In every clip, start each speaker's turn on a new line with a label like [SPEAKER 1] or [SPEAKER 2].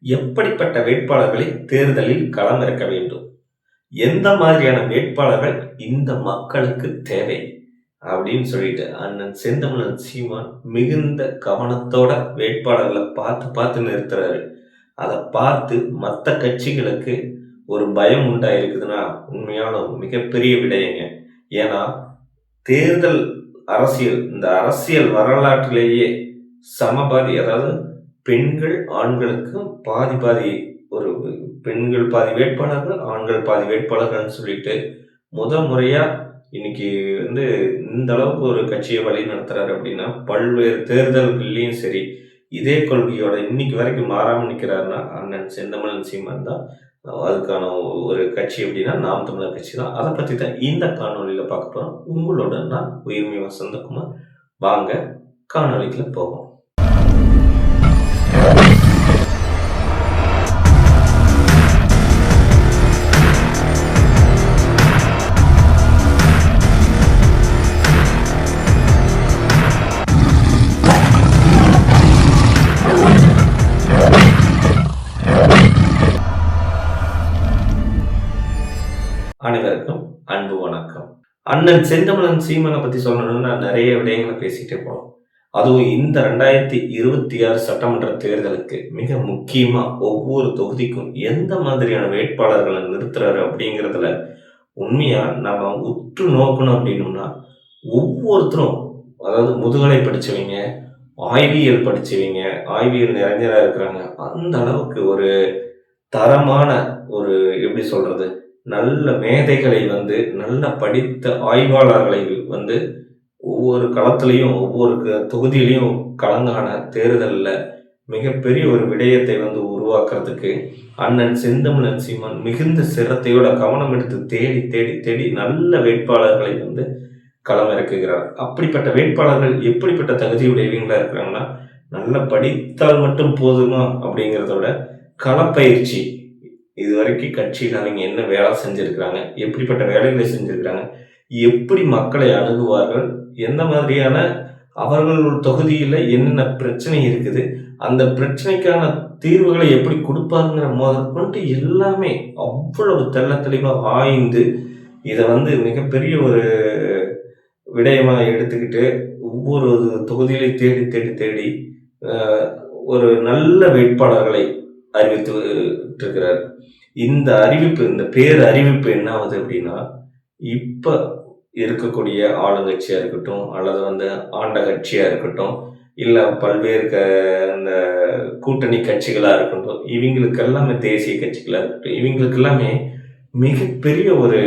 [SPEAKER 1] எப்படிப்பட்ட வேட்பாளர்களை தேர்தலில் களமிறக்க வேண்டும்? எந்த மாதிரியான வேட்பாளர்கள் இந்த மக்களுக்கு தேவை? அப்படின்னு சொல்லிட்டு அண்ணன் செந்தமிழன் சீமான் மிகுந்த கவனத்தோட வேட்பாளர்களை பார்த்து பார்த்து நிறுத்துறாரு. அதை பார்த்து மற்ற கட்சிகளுக்கு ஒரு பயம் உண்டாயிருக்குதுன்னா உண்மையான மிகப்பெரிய விடயங்க. ஏன்னா தேர்தல் அரசியல் இந்த அரசியல் வரலாற்றிலேயே சமபாதி அதாவது பெண்கள் ஆண்களுக்கும் பாதி பாதி ஒரு பெண்கள் பாதி வேட்பாளர்கள் ஆண்கள் பாதி வேட்பாளர்கள்னு சொல்லிட்டு முத முறையா இன்னைக்கு வந்து இந்த அளவுக்கு ஒரு கட்சியை வழி நடத்துறாரு அப்படின்னா பல்வேறு தேர்தல்கள்லையும் சரி இதே கொள்கையோட இன்னைக்கு வரைக்கும் மாறாம நிற்கிறாருன்னா அண்ணன் செந்தமிழன் சீமான் தான் அதுக்கான ஒரு கட்சி அப்படின்னா நாம் தமிழர் கட்சி தான். அதை பற்றி தான் இந்த காணொலியில பார்க்க போறோம். உங்களோட நான் உயிர்மை வசந்தகுமார். வாங்க காணொலிக்குள்ள போவோம். அண்ணன் செந்தமிழன் சீமனை பத்தி சொல்லணும்னா நிறைய விடயங்களை பேசிட்டே போகலாம் அதுவும் இந்த ரெண்டாயிரத்தி இருபத்தி ஆறு சட்டமன்ற தேர்தலுக்கு மிக முக்கியமா ஒவ்வொரு தொகுதிக்கும் எந்த மாதிரியான வேட்பாளர்களை நிறுத்துறாரு அப்படிங்கிறதுல உண்மையா நம்ம உற்று நோக்கணும் அப்படின்னோம்னா ஒவ்வொருத்தரும் அதாவது முதுகலை படிச்சவங்க ஆய்வியல் படிச்சவங்க ஆய்வியல் நிறைஞரா இருக்கிறாங்க அந்த அளவுக்கு ஒரு தரமான ஒரு எப்படி சொல்றது நல்ல மேதைகளை வந்து நல்ல படித்த ஆய்வாளர்களை வந்து ஒவ்வொரு களத்திலையும் ஒவ்வொரு க- தொகுதியிலையும் கலந்தான தேர்தலில் மிகப்பெரிய ஒரு விடயத்தை வந்து உருவாக்குறதுக்கு அண்ணன் செந்தமிழன் சீமான் மிகுந்த சிரத்தையோட கவனம் எடுத்து தேடி தேடி தேடி நல்ல வேட்பாளர்களை வந்து களமிறக்குகிறார். அப்படிப்பட்ட வேட்பாளர்கள் எப்படிப்பட்ட தகுதியுடையவங்களா இருக்கிறாங்கன்னா நல்ல படித்தால் மட்டும் போதுமா அப்படிங்கிறத விட களப்பயிற்சி இது வரைக்கும் கட்சியில் அவங்க என்ன வேலை செஞ்சுருக்கிறாங்க எப்படிப்பட்ட வேலைகளை செஞ்சிருக்கிறாங்க எப்படி மக்களை அணுகுவார்கள் எந்த மாதிரியான அவர்கள் தொகுதியில் என்னென்ன பிரச்சனை இருக்குது அந்த பிரச்சனைக்கான தீர்வுகளை எப்படி கொடுப்பாருங்கிற முதற்கொண்டு எல்லாமே அவ்வளவு தெள்ள தெளிவாக ஆய்ந்து இதை வந்து மிகப்பெரிய ஒரு விடயமாக எடுத்துக்கிட்டு ஒவ்வொரு தொகுதியிலையும் தேடி தேடி தேடி ஒரு நல்ல வேட்பாளர்களை அறிவித்து இருக்கிறார் இந்த அறிவிப்பு இந்த பேர் அறிவிப்பு என்ன ஆகுது அப்படின்னா இப்ப இருக்கக்கூடிய ஆளுங்கட்சியா இருக்கட்டும் அல்லது வந்து ஆண்ட கட்சியா இருக்கட்டும் இல்ல பல்வேறு க இந்த கூட்டணி கட்சிகளா இருக்கட்டும் இவங்களுக்கு எல்லாமே தேசிய கட்சிகளா இருக்கட்டும் இவங்களுக்கு எல்லாமே மிகப்பெரிய ஒரு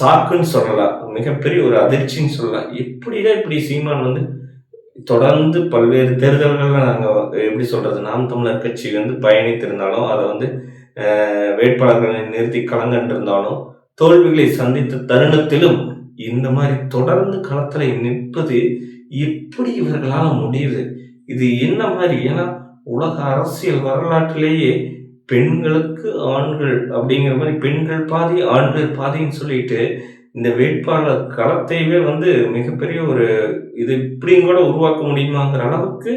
[SPEAKER 1] சாக்குன்னு சொல்லலாம் மிகப்பெரிய ஒரு அதிர்ச்சின்னு சொல்லலாம். எப்படிதான் இப்படி சீமான் வந்து தொடர்ந்து பல்வேறு தேர்தல்களில் நாங்கள் எப்படி சொல்கிறது நாம் தமிழர் கட்சி வந்து பயணித்திருந்தாலும் அதை வந்து வேட்பாளர்களை நிறுத்தி களங்கண்டிருந்தாலும் தோல்விகளை சந்தித்த தருணத்திலும் இந்த மாதிரி தொடர்ந்து களத்தில் நிற்பது எப்படி இவர்களால் முடியுது? இது என்ன மாதிரி? ஏன்னா உலக அரசியல் வரலாற்றிலேயே பெண்களுக்கு ஆண்கள் அப்படிங்கிற மாதிரி பெண்கள் பாதி ஆண்கள் பாதின்னு சொல்லிட்டு இந்த வேட்பாளர் களத்தையவே வந்து மிகப்பெரிய ஒரு இது இப்படியும் கூட உருவாக்க முடியுமாங்கிற அளவுக்கு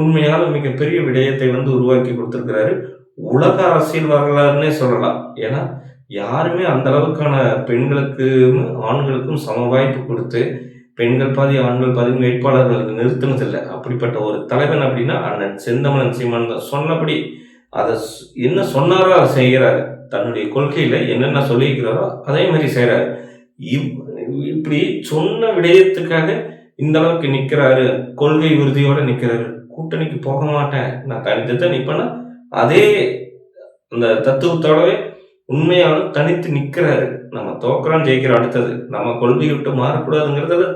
[SPEAKER 1] உண்மையான மிகப்பெரிய விடயத்தை வந்து உருவாக்கி கொடுத்துருக்கிறாரு. உலக அரசியல் வரலாறுன்னே சொல்லலாம். ஏன்னா யாருமே அந்த அளவுக்கான பெண்களுக்கும் ஆண்களுக்கும் சம வாய்ப்பு கொடுத்து பெண்கள் பாதி ஆண்கள் பாதி வேட்பாளர்கள் நிறுத்தினதில்லை. அப்படிப்பட்ட ஒரு தலைவன் அப்படின்னா அண்ணன் செந்தமலன் சீமான் தான். சொன்னபடி அதை என்ன சொன்னாரோ அதை செய்கிறாரு. தன்னுடைய கொள்கையில் என்னென்ன சொல்லியிருக்கிறாரோ அதே மாதிரி செய்கிறாரு. இவ் இப்படி சொன்ன விடயத்துக்காக இந்த அளவுக்கு நிக்கிறாரு கொள்கை உறுதியோட நிக்கிறாரு. கூட்டணிக்கு போக மாட்டேன். நான் தனித்து தான் நிற்பேன்னா அதே அந்த தத்துவத்தோடவே உண்மையாலும் தனித்து நிக்கிறாரு. நம்ம தோக்கிறோம் ஜெயிக்கிறோம் அடுத்தது. நம்ம கொள்கை விட்டு மாறக்கூடாதுங்கிறதுல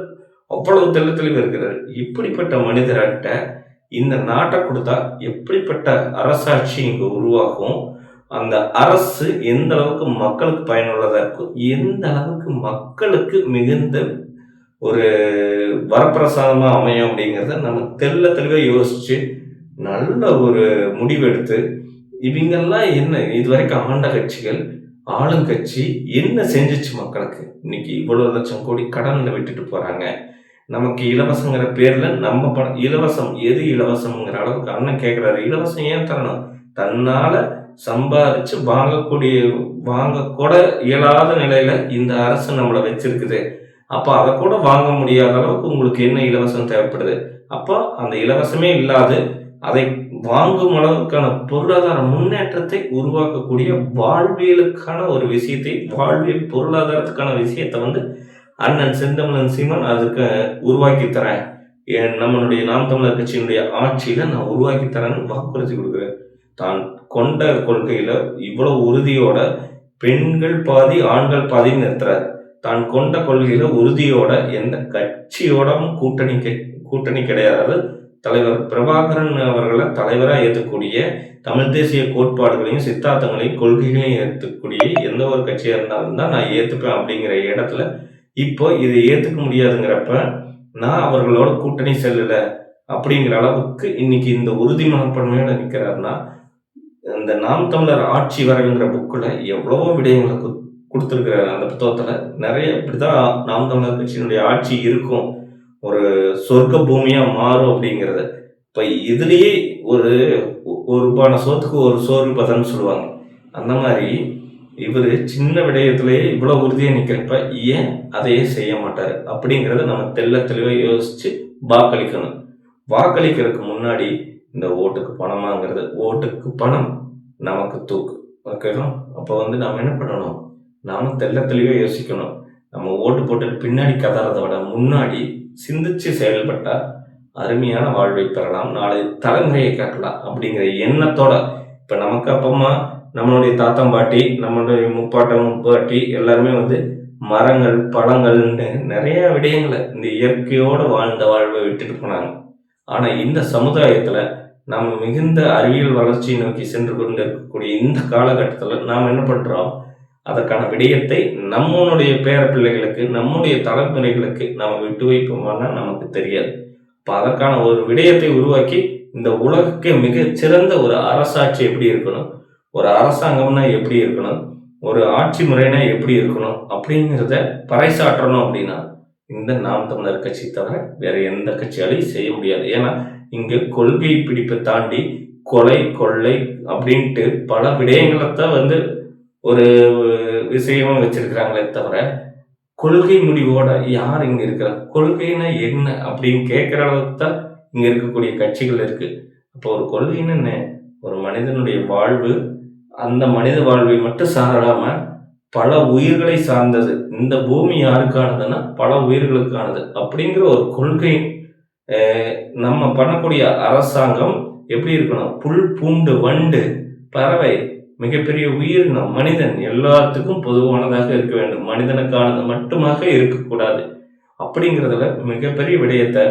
[SPEAKER 1] அவ்வளவு தெள்ள தெளிவு இருக்கிறாரு இப்படிப்பட்ட மனிதர்கிட்ட இந்த நாட்டை கொடுத்தா எப்படிப்பட்ட அரசாட்சி இங்க உருவாகும்? அந்த அரசு எந்த அளவுக்கு மக்களுக்கு பயனுள்ளதாக இருக்கும் எந்த அளவுக்கு மக்களுக்கு மிகுந்த ஒரு வரப்பிரசாதமாக அமையும் அப்படிங்கிறத நம்ம தெள்ள தெளிவாக யோசித்து நல்ல ஒரு முடிவெடுத்து இவங்கெல்லாம் என்ன இதுவரைக்கும் ஆண்ட கட்சிகள் ஆளுங்கட்சி என்ன செஞ்சுச்சு மக்களுக்கு? இன்னைக்கு இவ்வளோ லட்சம் கோடி கடனில் விட்டுட்டு போகிறாங்க நமக்கு இலவசங்கிற பேரில் நம்ம பணம் இலவசம் எது இலவசம்ங்கிற அளவுக்கு அண்ணன் கேட்குறாரு இலவசம் ஏன் தரணும்? தன்னால் சம்பாதிச்சு வாங்கக்கூடிய வாங்க கூட இயலாத நிலையில இந்த அரசு நம்மளை வச்சிருக்குது. அப்போ அதை கூட வாங்க முடியாத அளவுக்கு உங்களுக்கு என்ன இலவசம் தேவைப்படுது? அப்போ அந்த இலவசமே இல்லாது அதை வாங்கும் அளவுக்கான பொருளாதார முன்னேற்றத்தை உருவாக்கக்கூடிய வாழ்வியலுக்கான ஒரு விஷயத்தை வாழ்வியல் பொருளாதாரத்துக்கான விஷயத்தை வந்து அண்ணன் செந்தமிழன் சீமான் அதுக்கு உருவாக்கி தரேன். என் நம்மளுடைய நாம் தமிழர் கட்சியினுடைய ஆட்சியில நான் உருவாக்கி தரேன்னு வாக்குறுதி கொடுக்குறேன். தான் கொண்ட கொள்கையில் இவ்வளோ உறுதியோட பெண்கள் பாதி ஆண்கள் பாதி நிறுத்துறாரு தான் கொண்ட கொள்கையில உறுதியோட எந்த கட்சியோடவும் கூட்டணி கூட்டணி கிடையாது. தலைவர் பிரபாகரன் அவர்களை தலைவராக ஏற்றக்கூடிய தமிழ் தேசிய கோட்பாடுகளையும் சித்தாந்தங்களையும் கொள்கைகளையும் ஏற்றக்கூடிய எந்த ஒரு கட்சியாக இருந்தாலும் தான் நான் ஏற்றுப்பேன் அப்படிங்கிற இடத்துல இப்போ இதை ஏற்றுக்க முடியாதுங்கிறப்ப நான் அவர்களோட கூட்டணி செல்லலை அப்படிங்கிற அளவுக்கு இன்னைக்கு இந்த உறுதி மனப்பான்மையோட நிற்கிறாருன்னா இந்த நாம் தமிழர் ஆட்சி வரவுங்கிற புக்கில் எவ்வளவோ விடயங்களை கொடுத்துருக்கிறாரு. அந்த புத்தகத்தில் நிறைய இப்படி தான் நாம் தமிழர் கட்சியினுடைய ஆட்சி இருக்கும். ஒரு சொர்க்க பூமியாக மாறும் அப்படிங்கிறத. இப்போ இதுலேயே ஒரு ஒரு ரூபான சோத்துக்கு ஒரு சோறு பதன்னு சொல்லுவாங்க. அந்த மாதிரி இவர் சின்ன விடயத்திலேயே இவ்வளோ உறுதியாக நிற்கிறப்ப ஏன் அதையே செய்ய மாட்டார்? அப்படிங்கிறத நம்ம தெல்ல தெளிவாக யோசித்து வாக்களிக்கணும். வாக்களிக்கிறதுக்கு முன்னாடி இந்த ஓட்டுக்கு பணமாங்கிறது ஓட்டுக்கு பணம் நமக்கு தூக்கு. ஓகேவா அப்போ வந்து நாம் என்ன பண்ணணும்? நாம் தெல்ல தெளிவாக யோசிக்கணும். நம்ம ஓட்டு போட்டுட்டு பின்னாடி கதறதை விட முன்னாடி சிந்திச்சு செயல்பட்டால் அருமையான வாழ்வை பெறலாம். நாளை தலைமுறையை காட்டலாம் அப்படிங்கிற எண்ணத்தோட இப்போ நமக்கு அப்பமா நம்மளுடைய தாத்தம் பாட்டி நம்மளுடைய முப்பாட்டம் முப்பாட்டி எல்லாருமே வந்து மரங்கள் பழங்கள்னு நிறைய விடயங்களை இந்த இயற்கையோடு வாழ்ந்த வாழ்வை விட்டுட்டு போனாங்க. ஆனால் இந்த சமுதாயத்தில் நம்ம மிகுந்த அறிவியல் வளர்ச்சியை நோக்கி சென்று கொண்டு இருக்கக்கூடிய இந்த காலகட்டத்தில் நாம் என்ன பண்ணுறோம் அதற்கான விடயத்தை நம்மளுடைய பேர பிள்ளைகளுக்கு நம்முடைய தலைமுறைகளுக்கு நம்ம விட்டு வைப்போமானா நமக்கு தெரியாது. இப்போ அதற்கான ஒரு விடயத்தை உருவாக்கி இந்த உலகுக்கு மிக சிறந்த ஒரு அரசாட்சி எப்படி இருக்கணும்? ஒரு அரசாங்கம்னா எப்படி இருக்கணும்? ஒரு ஆட்சி முறைனா எப்படி இருக்கணும்? அப்படிங்கிறத பறைசாற்றணும் அப்படின்னா இந்த நாம் தமிழர் கட்சி தவிர வேற எந்த கட்சியாலையும் செய்ய முடியாது. ஏன்னா இங்கு கொள்கை பிடிப்பை தாண்டி கொலை கொள்ளை அப்படின்ட்டு பல விடயங்களை தான் வந்து ஒரு விஷயமும் வச்சிருக்கிறாங்களே தவிர கொள்கை முடிவோட யார் இங்க இருக்கிறா? கொள்கைன்னா என்ன அப்படின்னு கேட்குற அளவுக்கு தான் இங்க இருக்கக்கூடிய கட்சிகள் இருக்கு. அப்போ ஒரு கொள்கைன்னு என்ன ஒரு மனிதனுடைய வாழ்வு அந்த மனித வாழ்வை மட்டும் சாராம பல உயிர்களை சார்ந்தது. இந்த பூமி யாருக்கானதுன்னா பல உயிர்களுக்கானது அப்படிங்கிற ஒரு கொள்கை நம்ம பண்ணக்கூடிய அரசாங்கம் எப்படி இருக்கணும்? புல் பூண்டு வண்டு பறவை மிகப்பெரிய உயிரினம் மனிதன் எல்லாத்துக்கும் பொதுவானதாக இருக்க வேண்டும். மனிதனுக்கானது மட்டுமாக இருக்கக்கூடாது. அப்படிங்கிறதுல மிகப்பெரிய விடயத்தை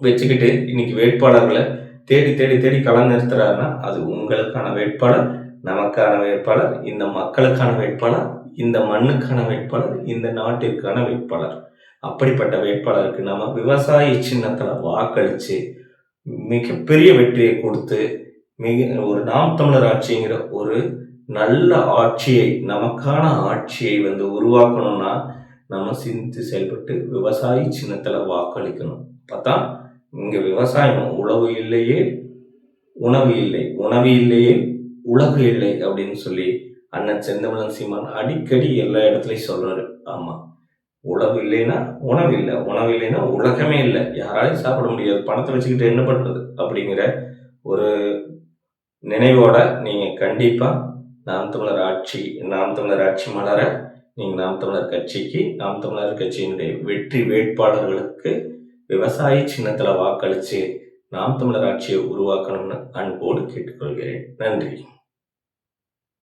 [SPEAKER 1] வச்சுக்கிட்டு இன்னைக்கு வேட்பாளர்களை தேடி தேடி தேடி களம் நிறுத்துறாருன்னா அது உங்களுக்கான வேட்பாளர் நமக்கான வேட்பாளர் இந்த மக்களுக்கான வேட்பாளர் இந்த மண்ணுக்கான வேட்பாளர் இந்த நாட்டிற்கான வேட்பாளர். அப்படிப்பட்ட வேட்பாளருக்கு நம்ம விவசாயி சின்னத்தில் வாக்களித்து மிகப்பெரிய வெற்றியை கொடுத்து மிக ஒரு நாம் தமிழர் ஆட்சிங்கிற ஒரு நல்ல ஆட்சியை நமக்கான ஆட்சியை வந்து உருவாக்கணும்னா நம்ம சிந்தித்து செயல்பட்டு விவசாயி சின்னத்தில் வாக்களிக்கணும். பார்த்தா இங்கே விவசாயம் உழவு இல்லையே உணவு இல்லை. உணவு இல்லையே உலகு இல்லை அப்படின்னு சொல்லி அண்ணன் செந்தமிழன் சீமான் அடிக்கடி எல்லா இடத்துலையும் சொல்றாரு. ஆமா. உழவு இல்லைன்னா உணவு இல்லை. உணவு இல்லைன்னா உலகமே இல்லை. யாராலையும் சாப்பிட முடியாது. பணத்தை வச்சுக்கிட்டு என்ன பண்ணுறது அப்படிங்கிற ஒரு நினைவோட நீங்கள் கண்டிப்பாக நாம் தமிழர் ஆட்சி நாம் தமிழர் ஆட்சி மலர நீங்கள் நாம் தமிழர் கட்சிக்கு நாம் தமிழர் கட்சியினுடைய வெற்றி வேட்பாளர்களுக்கு விவசாய சின்னத்தில் வாக்களித்து நாம் தமிழர் ஆட்சியை உருவாக்கணும்னு அன்போடு கேட்டுக்கொள்கிறேன். நன்றி.